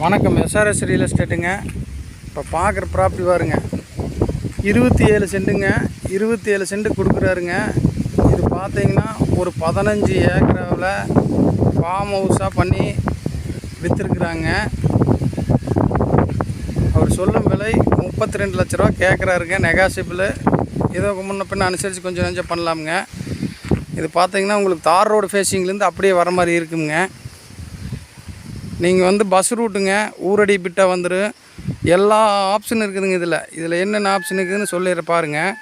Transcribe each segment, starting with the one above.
வணக்கம். SRS real எஸ்டேட்டுங்க இப்போ பார்க்குற ப்ராப்பர்ட்டி பாருங்க. இருபத்தி ஏழு சென்ட்டுங்க இருபத்தி ஏழு சென்ட்டு கொடுக்குறாருங்க. இது பார்த்தீங்கன்னா ஒரு பதினஞ்சு ஏக்கராவில் ஃபார்ம் ஹவுஸாக பண்ணி விற்றுருக்குறாங்க அவர் சொல்லும் விலை முப்பத்தி ரெண்டு லட்ச ரூபா கேட்குறாருங்க நெகாசிபிள் ஏதோ முன்ன பின்ன அனுசரித்து கொஞ்சம் கொஞ்சம் பண்ணலாமுங்க. இது பார்த்தீங்கன்னா உங்களுக்கு தார் ரோடு ஃபேஸிங்லேருந்து அப்படியே வர மாதிரி இருக்குங்க. நீங்கள் வந்து பஸ் ரூட்டுங்க ஊரடி பிட்டா வந்துடும் எல்லா ஆப்ஷன் இருக்குதுங்க இதில். இதில் என்னென்ன ஆப்ஷன் இருக்குதுன்னு சொல்லிடுற பாருங்கள்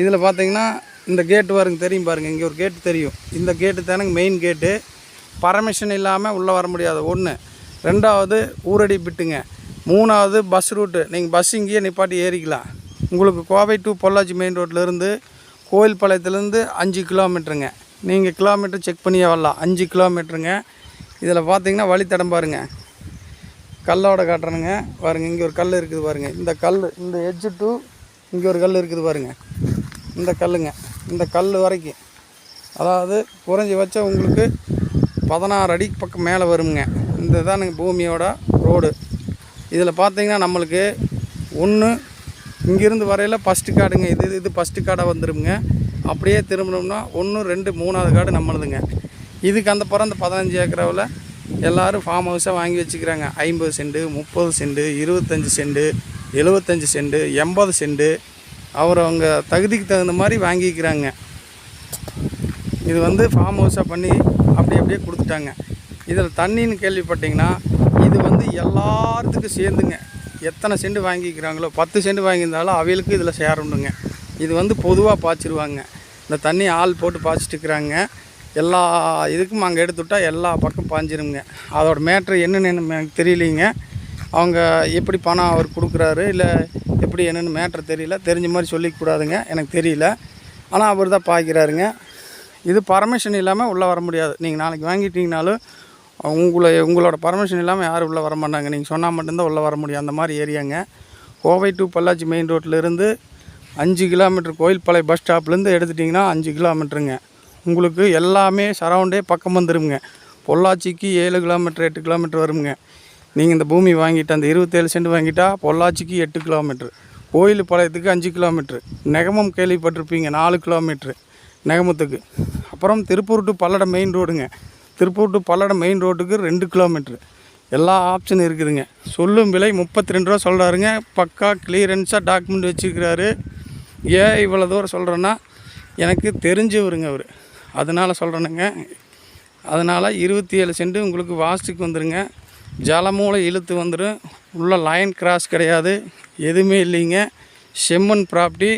இதில் பார்த்தீங்கன்னா இந்த கேட்டு பாருங்க தெரியும் பாருங்கள் இங்கே ஒரு கேட்டு தெரியும். இந்த கேட்டு தானங்க மெயின் கேட்டு பர்மிஷன் இல்லாமல் உள்ளே வர முடியாது. ஒன்று ரெண்டாவது ஊரடி பிட்டுங்க. மூணாவது பஸ் ரூட்டு நீங்கள் பஸ் இங்கேயே நிப்பாட்டி ஏறிக்கலாம். உங்களுக்கு கோவை டு பொள்ளாச்சி மெயின் ரோட்லேருந்து கோயில் பாளையத்துலேருந்து அஞ்சு கிலோமீட்டருங்க நீங்கள் கிலோமீட்டர் செக் பண்ணியே வரலாம். அஞ்சு கிலோமீட்டருங்க இதில் பார்த்தீங்கன்னா வழித்தடம் பாருங்க. கல்லோட காட்டுறனுங்க. பாருங்க இங்கே ஒரு கல் இருக்குது பாருங்கள் இந்த கல் இந்த எட்ஜு டு இங்கே ஒரு கல் இருக்குது பாருங்க. இந்த கல்லுங்க. இந்த கல் வரைக்கும். அதாவது குறைஞ்சபட்சம் உங்களுக்கு பதினாறு அடி பக்கம் மேலே வருங்க. இந்த தானுங்க பூமியோட ரோடு இதில் பார்த்தீங்கன்னா நம்மளுக்கு ஒன்று இங்கேருந்து வரையில் ஃபஸ்ட்டு காடுங்க. இது இது ஃபஸ்ட்டு காடாக வந்துருங்க அப்படியே திரும்பினோம்னா ஒன்று ரெண்டு மூணாவது காடு நம்மளுதுங்க. இதுக்கு அந்த பிறந்த பதினஞ்சு ஏக்கராவில் எல்லோரும் ஃபார்ம் ஹவுஸாக வாங்கி வச்சுக்கிறாங்க. ஐம்பது சென்டு முப்பது சென்டு இருபத்தஞ்சி சென்டு எழுபத்தஞ்சி சென்டு எண்பது சென்டு அவர் அவங்க தகுதிக்கு தகுந்த மாதிரி வாங்கிக்கிறாங்க. இது வந்து ஃபார்ம் ஹவுஸாக பண்ணி அப்படி அப்படியே கொடுத்துட்டாங்க. இதில் தண்ணின்னு கேள்விப்பட்டிங்கன்னா இது வந்து எல்லாத்துக்கும் சேர்ந்துங்க. எத்தனை செண்டு வாங்கிக்கிறாங்களோ பத்து செண்டு வாங்கியிருந்தாலும் அவைகளுக்கு இதில் சேரணுங்க. இது வந்து பொதுவாக பாய்ச்சிருவாங்க. இந்த தண்ணி ஆள் போட்டு பாய்ச்சிட்டு இருக்கிறாங்க எல்லா இதுக்கும் அங்கே எடுத்துவிட்டா எல்லா பக்கம் பாஞ்சிருங்க அதோட மேட்ரு என்னென்னு எனக்கு தெரியலிங்க. அவங்க எப்படி பணம் அவர் கொடுக்குறாரு இல்லை எப்படி என்னென்னு மேட்ரு தெரியல. தெரிஞ்ச மாதிரி சொல்லிக்கூடாதுங்க. எனக்கு தெரியல. ஆனால் அவர் தான் பாய்க்கிறாருங்க. இது பர்மிஷன் இல்லாமல் உள்ளே வர முடியாது. நீங்கள் நாளைக்கு வாங்கிட்டீங்கனாலும் உங்களை உங்களோட பர்மிஷன் இல்லாமல் யாரும் உள்ளே வர மாட்டாங்க. நீங்கள் சொன்னால் மட்டும்தான் உள்ளே வர முடியும். அந்த மாதிரி ஏரியாங்க. கோவை டு பல்லாச்சி மெயின் ரோட்டிலேருந்து அஞ்சு கிலோமீட்டர் கோயில்பாளைய பஸ் ஸ்டாப்லேருந்து எடுத்துட்டிங்கன்னா அஞ்சு கிலோமீட்டருங்க உங்களுக்கு எல்லாமே சரௌண்டே பக்கம் வந்துருங்க பொள்ளாச்சிக்கு ஏழு கிலோமீட்டர் எட்டு கிலோமீட்டர் வருங்க நீங்கள் இந்த பூமி வாங்கிட்டு அந்த இருபத்தேழு சென்ட் வாங்கிட்டா பொள்ளாச்சிக்கு எட்டு கிலோமீட்ரு கோயில் பாளையத்துக்கு அஞ்சு கிலோமீட்ரு நெகமம் கேள்விப்பட்டிருப்பீங்க நாலு கிலோமீட்ரு நெகமத்துக்கு. அப்புறம் திருப்பூர் டு பல்லடம் மெயின் ரோடுங்க திருப்பூர் டு பல்லடம் மெயின் ரோட்டுக்கு ரெண்டு கிலோமீட்ரு எல்லா ஆப்ஷன் இருக்குதுங்க. சொல்லும் விலை முப்பத்தி ரெண்டு ரூபா சொல்கிறாருங்க பக்கா கிளியரன்ஸாக டாக்குமெண்ட் வச்சுருக்கிறாரு. ஏன் இவ்வளோ தூரம் சொல்கிறேன்னா எனக்கு தெரிஞ்சவருங்க அவர். அதனால் சொல்கிறேனுங்க அதனால் இருபத்தி ஏழு சென்ட் உங்களுக்கு வாஸ்துக்கு வந்துடுங்க ஜலமூலை இழுத்து வந்துடும் உள்ள லைன் கிராஸ் கிடையாது. எதுவுமே இல்லைங்க. செம்மண் ப்ராப்பர்ட்டி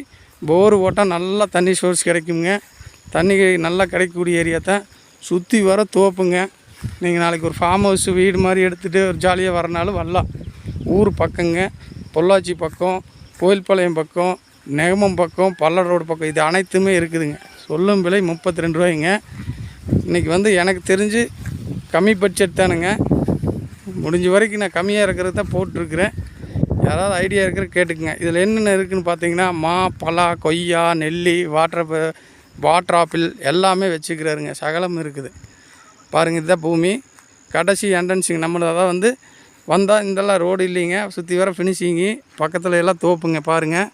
போர் ஓட்டால் நல்லா தண்ணி சோர்ஸ் கிடைக்குங்க. தண்ணி நல்லா கிடைக்கக்கூடிய ஏரியா தான். சுற்றி வர தோப்புங்க. நீங்கள் நாளைக்கு ஒரு ஃபார்ம் ஹவுஸ் வீடு மாதிரி எடுத்துகிட்டு ஒரு ஜாலியாக வரனாலும் வரலாம். ஊர் பக்கங்க. பொள்ளாச்சி பக்கம் கோயில்பாளையம் பக்கம் நெகமம் பக்கம் பல்லட ரோடு பக்கம். இது அனைத்துமே இருக்குதுங்க. சொல்லும் விலை முப்பத்தி ரெண்டு ரூபாய்ங்க. இன்றைக்கி வந்து எனக்கு தெரிஞ்சு கம்மி பட்ஜெட் தானுங்க. முடிஞ்ச வரைக்கும் நான் கம்மியாக இருக்கிறது தான் போட்டிருக்கிறேன். யாராவது ஐடியா இருக்கிற கேட்டுக்குங்க. இதில் என்னென்ன இருக்குதுன்னு பார்த்தீங்கன்னா மா பலா கொய்யா நெல்லி வாட்டர் வாட்டர் ஆப்பிள் எல்லாமே வச்சுக்கிறாருங்க. சகலம் இருக்குது. பாருங்கள் இதுதான் பூமி. கடைசி என்ட்ரன்ஸுங்க. நம்மளை தான் வந்து வந்தால் இதெல்லாம் ரோடு இல்லைங்க. சுற்றி வர ஃபினிஷிங்கு பக்கத்தில் எல்லாம் தோப்புங்க பாருங்கள்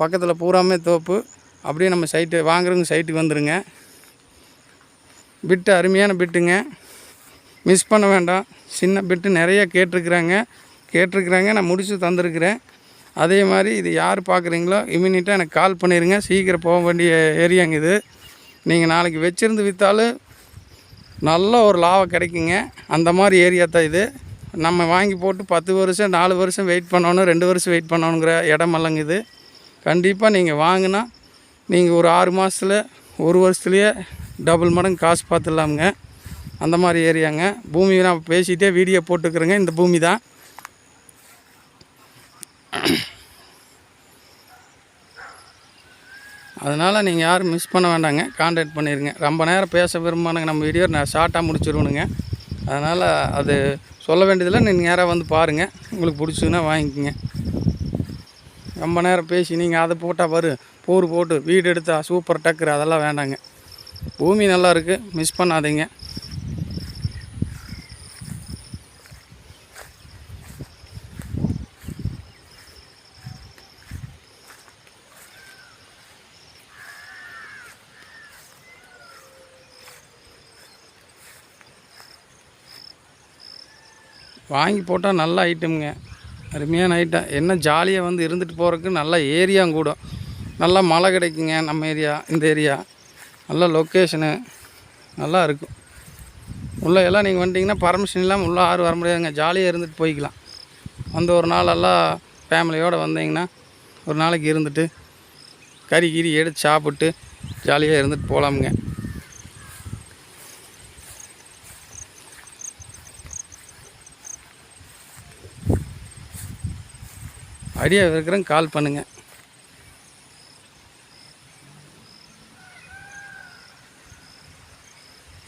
பக்கத்தில் பூராமே தோப்பு. அப்படியே நம்ம சைட்டு வாங்குறவங்க சைட்டுக்கு வந்துடுங்க பிட்டு அருமையான பிட்டுங்க. மிஸ் பண்ண வேண்டாம். சின்ன பிட்டு நிறைய கேட்டிருக்கிறாங்க. கேட்டிருக்கிறாங்க நான் முடித்து தந்திருக்கிறேன். அதே மாதிரி இது யார் பார்க்குறீங்களோ இமீடியட்டாக எனக்கு கால் பண்ணிடுங்க சீக்கிரம் போக வேண்டிய ஏரியாங்க இது. நீங்கள் நாளைக்கு வச்சுருந்து விற்றாலும் நல்ல ஒரு லாபம் கிடைக்குங்க. அந்த மாதிரி ஏரியா தான் இது. நம்ம வாங்கி போட்டு பத்து வருஷம் நாலு வருஷம் வெயிட் பண்ணணும் ரெண்டு வருஷம் வெயிட் பண்ணணுங்கிற இடமெல்லாங்க இது. கண்டிப்பாக நீங்கள் வாங்கினா நீங்கள் ஒரு ஆறு மாதத்தில் ஒரு வருஷத்துலேயே டபுள் மடங்கு காசு பார்த்துடலாமுங்க அந்த மாதிரி ஏரியாங்க. பூமி நான் பேசிகிட்டே வீடியோ போட்டுக்கிறேங்க. இந்த பூமி தான். அதனால் நீங்கள் யாரும் மிஸ் பண்ண வேண்டாங்க. கான்டாக்ட் பண்ணிடுங்க ரொம்ப நேரம் பேச விரும்பானுங்க நம்ம வீடியோ நான் ஷார்ட்டாக முடிச்சிருவணுங்க அதனால் அது சொல்ல வேண்டியதில்லை. நீங்கள் நேராக வந்து பாருங்கள் உங்களுக்கு பிடிச்சதுன்னா வாங்கிக்கோங்க. ரொம்ப நேரம் பேசி நீங்கள் அதை போட்டால் வரும் போர் போட்டு வீடு எடுத்தால் சூப்பர் டக்கர் அதெல்லாம் வேண்டாங்க. பூமி நல்லா இருக்குது மிஸ் பண்ணாதீங்க. வாங்கி போட்டால் நல்ல ஐட்டமுங்க அருமையான ஐட்டம் என்ன ஜாலியாக வந்து இருந்துட்டு போகிறதுக்கு நல்ல ஏரியா கூட. நல்லா மழை கிடைக்குங்க நம்ம ஏரியா இந்த ஏரியா. நல்ல லொக்கேஷனு நல்லா இருக்கும். உள்ளே எல்லாம் நீங்கள் வந்துட்டிங்கன்னா பர்மிஷன் இல்லாமல் உள்ளே யாரும் வர முடியாதுங்க. ஜாலியாக இருந்துட்டு போய்க்கலாம். வந்து ஒரு நாள் எல்லாம் ஃபேமிலியோடு வந்தீங்கன்னா ஒரு நாளைக்கு இருந்துட்டு கறி கீரி எடுத்து சாப்பிட்டு ஜாலியாக இருந்துட்டு போகலாமுங்க ஐடியா இருக்கிறேன் கால் பண்ணுங்கள்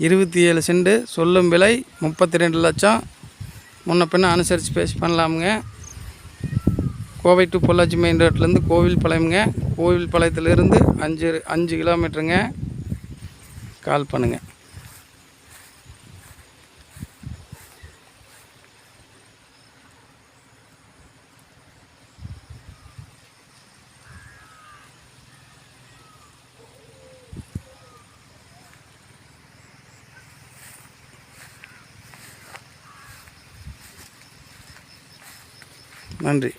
இருபத்தி ஏழு செண்டு சொல்லும் விலை முப்பத்தி ரெண்டு லட்சம். முன்ன பின்ன அனுசரித்து பேசி பண்ணலாமுங்க. கோவை டு பொள்ளாச்சி மெயின் ரோட்லேருந்து கோவில் பாளையமுங்க. கோவில் பாளையத்துலேருந்து அஞ்சு அஞ்சு கிலோமீட்டருங்க. கால் பண்ணுங்கள் நன்றி